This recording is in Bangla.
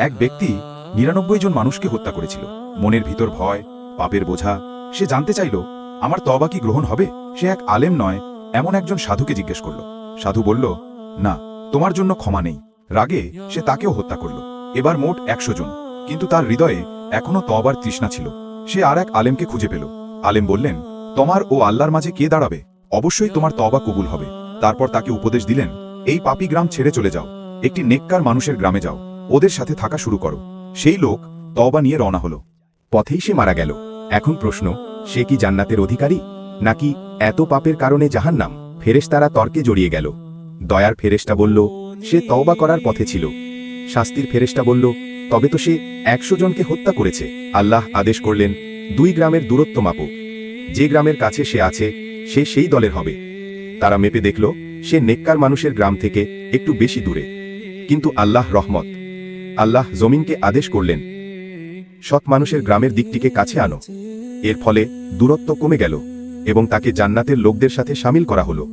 এক ব্যক্তি নিরানব্বই জন মানুষকে হত্যা করেছিল। মনের ভিতর ভয়, পাপের বোঝা, সে জানতে চাইল, আমার তবা কি গ্রহণ হবে? সে এক আলেম নয়, এমন একজন সাধুকে জিজ্ঞেস করল। সাধু বলল, না, তোমার জন্য ক্ষমা নেই। রাগে সে তাকেও হত্যা করল। এবার মোট একশো জন। কিন্তু তার হৃদয়ে এখনও তবার তৃষ্ণা ছিল। সে আর এক আলেমকে খুঁজে পেল। আলেম বললেন, তোমার ও আল্লাহর মাঝে কে দাঁড়াবে? অবশ্যই তোমার তবা কবুল হবে। তারপর তাকে উপদেশ দিলেন, এই পাপি গ্রাম ছেড়ে চলে যাও। একটি নেককার মানুষের গ্রামে যাও। ওদের সাথে থাকা শুরু করো। সেই লোক তবা নিয়ে রওনা হলো। পথেই সে মারা গেল। এখন প্রশ্ন, সে কি জান্নাতের অধিকারী? নাকি এত পাপের কারণে জাহান্নাম? ফেরেশতারা তর্কে জড়িয়ে গেল। দয়ার ফেরেশতা বলল, সে তওবা করার পথে ছিল। শাস্তির ফেরেশতা বলল, তবে তো সে একশো জনকে হত্যা করেছে। আল্লাহ আদেশ করলেন, দুই গ্রামের দূরত্ব মাপো। যে গ্রামের কাছে সে আছে, সে সেই দলের হবে। তারা মেপে দেখল, সে নেককার মানুষের গ্রাম থেকে একটু বেশি দূরে। কিন্তু আল্লাহ রহমত আল্লাহ জমিনকে আদেশ করলেন, সৎ মানুষের গ্রামের দিকটিকে কাছে আনো। এর ফলে দূরত্ব কমে গেল এবং তাকে জান্নাতের লোকদের সাথে সামিল করা হলো।